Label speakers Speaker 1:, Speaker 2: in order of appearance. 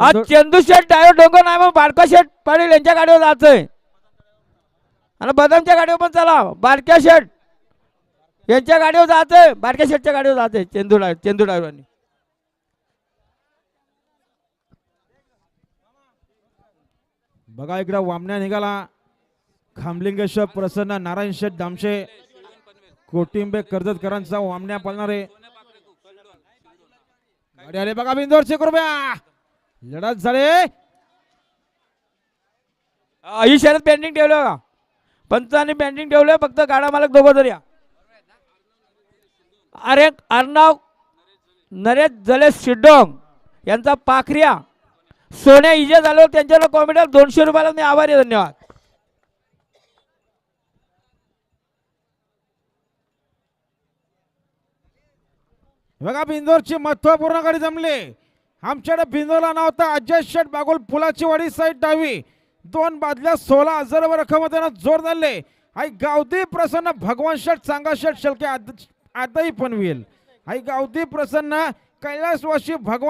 Speaker 1: आज
Speaker 2: चंदू-
Speaker 1: शेठ डायव्हर डोंगर नाही मग बारका शेठ पाटील यांच्या गाडीवर जायचंय आणि बदामच्या गाडीवर पण चला बारक्या शेठ यांच्या गाडीवर जायचंय बारक्या शेठच्या गाडीवर जायचंय चंदू डाय चंदू डायव्हरनी
Speaker 2: बघा इकडे वामण्या निघाला. खामलिंगेश्वर प्रसन्न नारायण शेठ दामशे कोटिंबे कर्जतकरांचा वामण्या पळणारे गाडी आले बघा बिंदोरशे रुपया लढत झाले.
Speaker 1: ही शर्यत पेंडिंग ठेवलं का पंचांनी पेंडिंग ठेवलं फक्त गाडा मालक दोघं तरी या अरे अर्णव नरेश जलेश शिड्डोंग यांचा पाखऱ्या. सोन्या इजे झालो त्यांच्याला कॉमेडियल दोनशे रुपयाला मी आभारी धन्यवाद.
Speaker 2: बघा बिंदोरची महत्त्वपूर्ण गाडी जमली. आमच्याकडे बिंदोरला नाव अजय शेठ बागोल पुलाची वाडी साईड डावी. दोन बादल्या सोळा हजार रकमध्ये जोर धरले. आई गावदी प्रसन्न भगवान शेठ चांगा शेठ शेळके आद- आताही पनवेल आई गावदी प्रसन्न कैलासवाशी भगवान